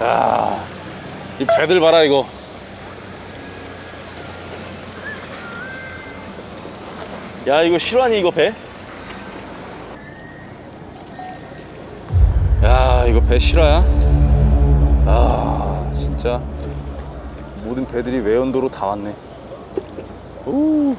야, 이 배들 봐라 이거. 야 이거 실화니 이거 배? 야 이거 배 실화야? 아 진짜 모든 배들이 외연도로 다 왔네. 오.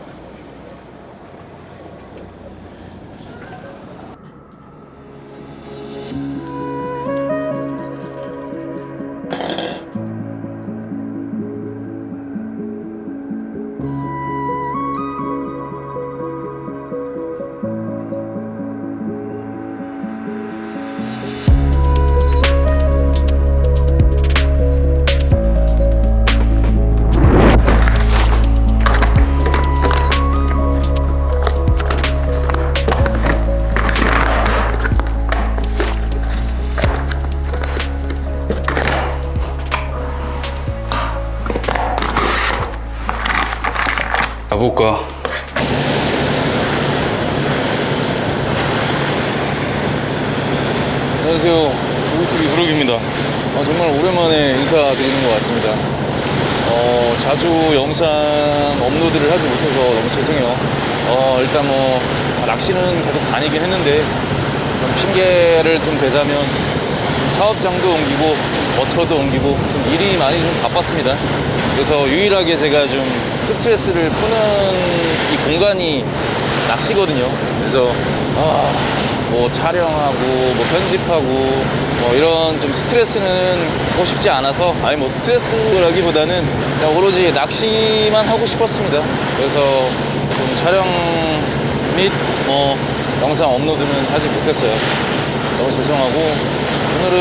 가볼까? 안녕하세요. 우유TV 후룩입니다. 아, 정말 오랜만에 인사드리는 것 같습니다. 어, 자주 영상 업로드를 하지 못해서 너무 죄송해요. 어, 일단 뭐, 낚시는 계속 다니긴 했는데, 좀 핑계를 좀 대자면, 사업장도 옮기고, 버처도 옮기고, 좀 일이 많이 좀 바빴습니다. 그래서 유일하게 제가 좀 스트레스를 푸는 이 공간이 낚시거든요. 그래서, 아, 뭐 촬영하고, 뭐 편집하고, 뭐 이런 좀 스트레스는 하고 싶지 않아서, 아니 뭐 스트레스라기보다는 그냥 오로지 낚시만 하고 싶었습니다. 그래서 좀 촬영 및 뭐 영상 업로드는 하지 못했어요. 너무 죄송하고, 오늘은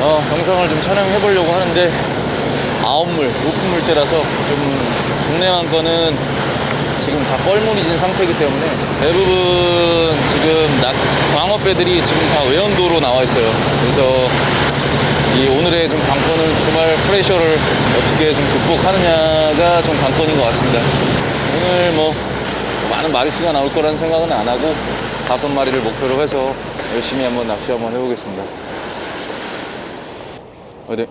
어, 영상을 좀 촬영해 보려고 하는데, 아홉물, 높은 물때라서 좀 국내만 거는 지금 다 뻘물이 진 상태이기 때문에 대부분 지금 낙, 광어배들이 지금 다 외연도로 나와 있어요. 그래서 이 오늘의 좀 관건은 주말 프레셔를 어떻게 좀 극복하느냐가 좀 관건인 것 같습니다. 오늘 뭐 많은 마리수가 나올 거라는 생각은 안 하고 다섯 마리를 목표로 해서 열심히 한번 낚시 한번 해보겠습니다. 어디?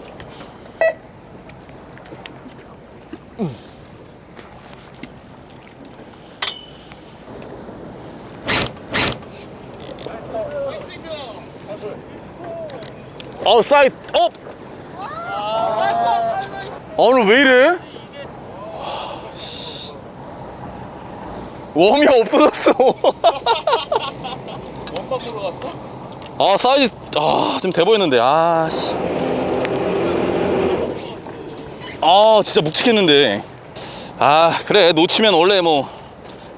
어 사이 어? 아 오늘 왜 이래? 웜이 없어졌어 아 사이즈 아좀 돼 보였는데 아씨. 아 진짜 묵직했는데. 아 그래 놓치면 원래 뭐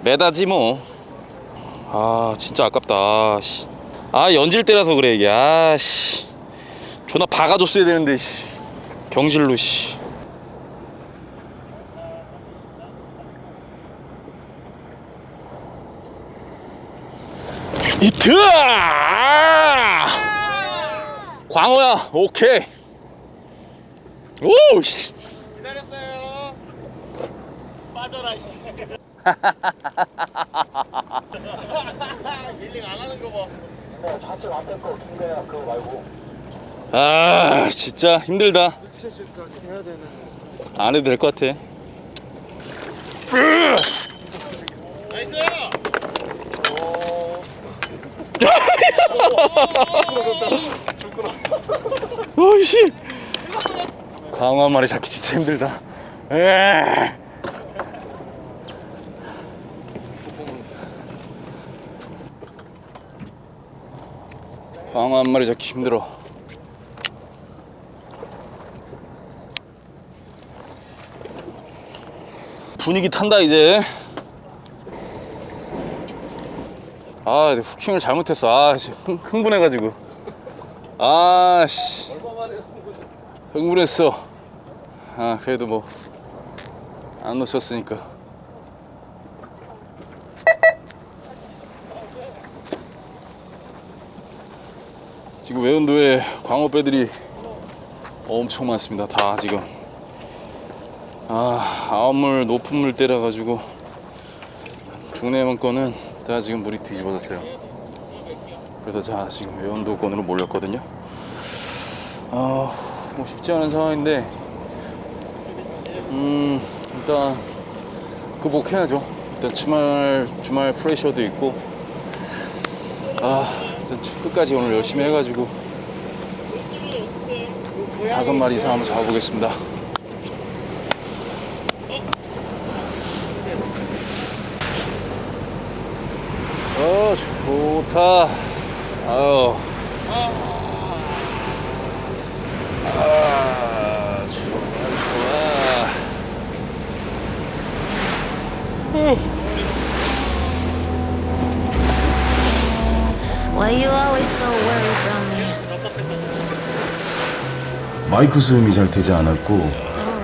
매다지 뭐아 진짜 아깝다 씨. 아 연질 때라서 그래 이게. 아씨. 존나 박아줬어야 되는데 씨. 경질로 씨 트 광어야 오케이 오씨 기다렸어요. 빠져라. 이 힐링 안 하는 거 봐. 좌측 앞에 거 긴거야 그거 말고 아 진짜 힘들다 세줄까지 해야 되는 안 해도 될 것 같아 나이스. 오씨. 광어 한 마리 잡기 진짜 힘들다. 에 광어 한 마리 잡기 힘들어. 분위기 탄다 이제 아 후킹을 잘못했어 아 씨, 흥, 흥분해가지고 아 씨 흥분했어. 아, 그래도 뭐, 안 놓쳤으니까. 지금 외연도에 광어배들이 엄청 많습니다. 다 지금. 아, 아홉물 높은 물 때려가지고, 중내만 거는 다 지금 물이 뒤집어졌어요. 그래서 자, 지금 외연도권으로 몰렸거든요. 아, 뭐 쉽지 않은 상황인데, 음, 일단 극복해야죠. 일단 주말 주말 프레셔도 있고, 아, 일단 끝까지 오늘 열심히 해가지고 다섯 마리 이상 한번 잡아보겠습니다. 어, 좋다. 아유. 아, 좋아, 좋아. Why you always so worried about me? 마이크 수음이 잘 되지 않았고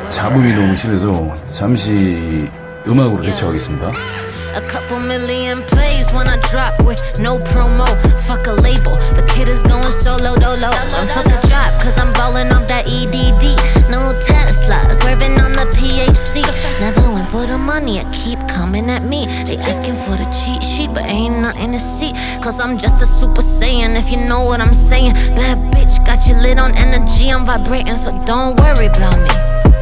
잡음이 너무 심해서 잠시 음악으로 대처하겠습니다. A couple million plays when I drop with no promo. Fuck a label. The kid is going solo dolo. And fuck a job, cause I'm balling off that EDD. No Tesla, swerving on the PHC. Never went for the money, I keep coming at me. They asking for the cheat sheet, but ain't nothing to see. Cause I'm just a super saiyan, if you know what I'm saying. Bad bitch, got you lit on energy, I'm vibrating, so don't worry about me.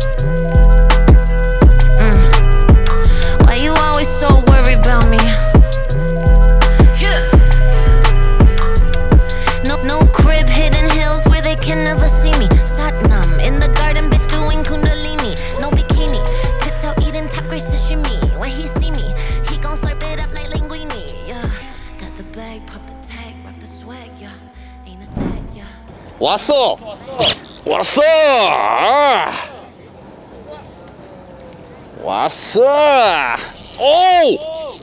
왔어! 왔어! 아! 왔어! 오!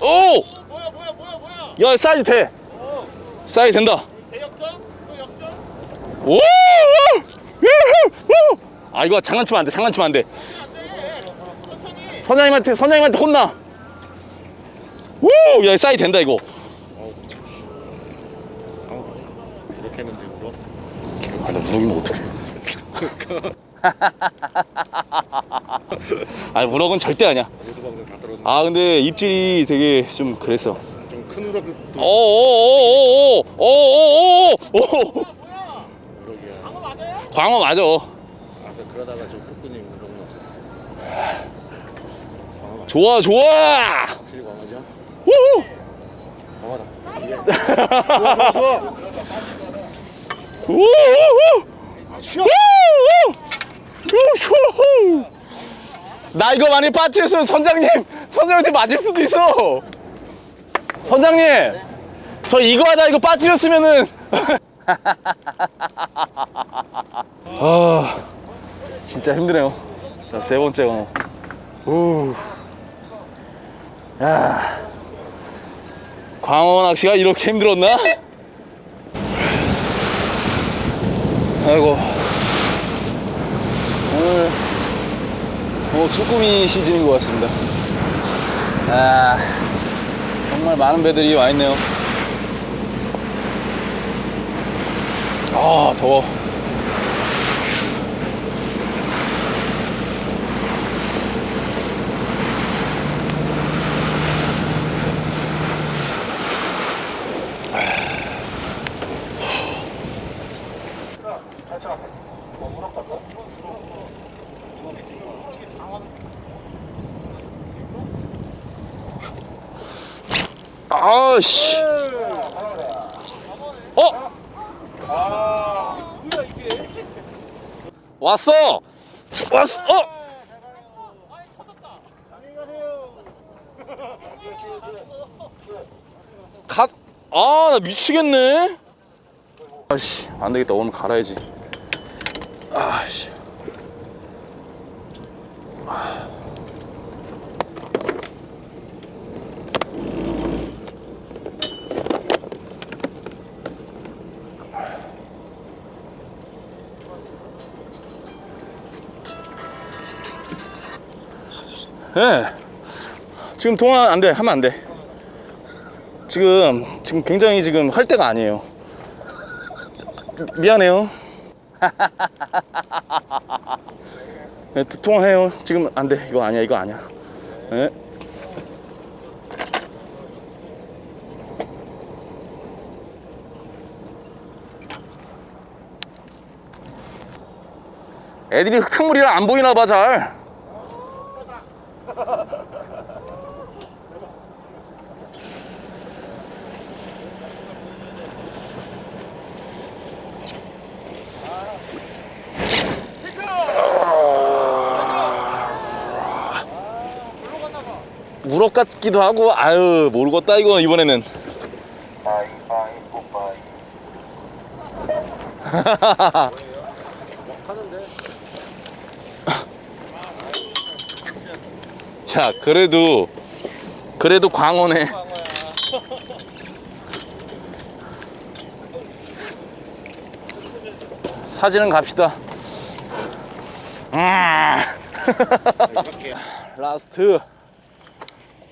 오! 뭐야 뭐야 뭐야 뭐야 야, 사이즈 돼! 사이즈 된다! 대역전? 오! 아, 이거 장난치면 안 돼, 장난치면 안 돼. 선장님한테, 선장님한테 혼나! 오! 야, 사이즈 된다, 이거. 이렇게 했는데 물어? 아, 나 무럭이면 어떡해. 아니, 무럭은 절대 아니야. 아, 근데 입질이 되게 좀 그랬어. 좀 큰 우럭도 어, 오오오오오오오오오오 우럭이야? 광어 맞아. 아까 그러다가 좀 흑근이 우럭 넣었어 좋아 좋아. 확실히 광어죠? 우! 광어다 좋아 좋아! 우후후! 나 이거 많이 빠뜨렸으면 선장님 선장님한테 맞을 수도 있어. 선장님, 저 이거 하다 이거 빠뜨렸으면은. 아, 진짜 힘드네요. 자, 세 번째 광어. 우. 야. 광어 낚시가 이렇게 힘들었나? 아이고 오늘 뭐 쭈꾸미 시즌인 것 같습니다. 아 정말 많은 배들이 와 있네요. 아 더워. 아씨. 어? 왔어. 왔어. 어? 갓. 아, 나 미치겠네. 아씨, 안 되겠다. 오늘 갈아야지. 아씨. 예. 지금 통화 안 돼. 하면 안 돼. 지금 지금 굉장히 지금 할 때가 아니에요. 미안해요. 네, 통화해요. 지금 안 돼. 이거 아니야. 이거 아니야. 예. 애들이 흙탕물이라 안 보이나 봐 잘. 우럭 같기도 하고 아유 모르겠다 이거 이번에는. 야 그래도 그래도 광어네. 사진은 갑시다. 음. 라스트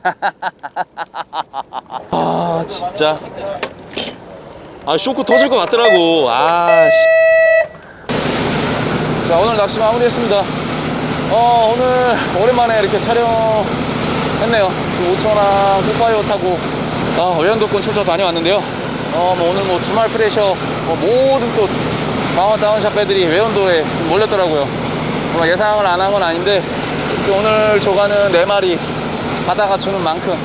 아, 진짜. 아, 쇼크 터질 것 같더라고. 아, 씨. 자, 오늘 낚시 마무리했습니다. 어, 오늘 오랜만에 이렇게 촬영했네요. 지금 오천항 꽃바이오 타고, 아, 외연도권 출처 다녀왔는데요. 어, 뭐 오늘 뭐 주말 프레셔, 뭐 모든 또 강원 다운샵 배들이 외연도에 좀 몰렸더라고요. 뭐 예상을 안 한 건 아닌데, 또 오늘 조가는 네 마리 바다가 주는 만큼,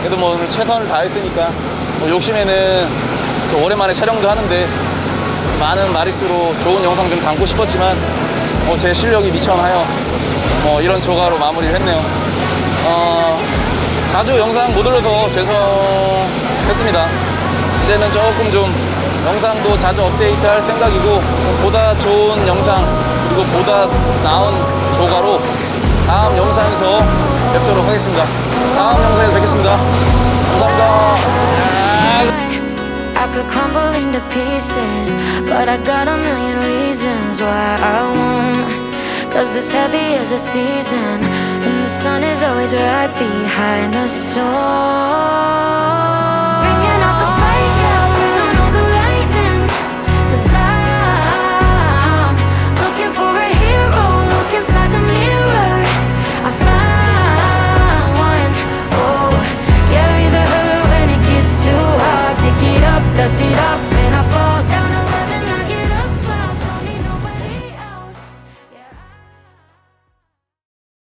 그래도 뭐 오늘 최선을 다했으니까, 뭐 욕심에는 또 오랜만에 촬영도 하는데, 많은 마리수로 좋은 영상 좀 담고 싶었지만 뭐 제 실력이 미천하여 뭐 이런 조가로 마무리를 했네요. 어, 자주 영상 못 올려서 죄송했습니다. 이제는 조금 좀 영상도 자주 업데이트할 생각이고 좀 보다 좋은 영상 그리고 보다 나은 조가로 다음 영상에서 뵙도록 하겠습니다. 다음 영상에서 뵙겠습니다. 감사합니다. I could crumble into pieces, but I got a million reasons why I won't. Cause this heavy is a season, and the sun is always right behind the storm.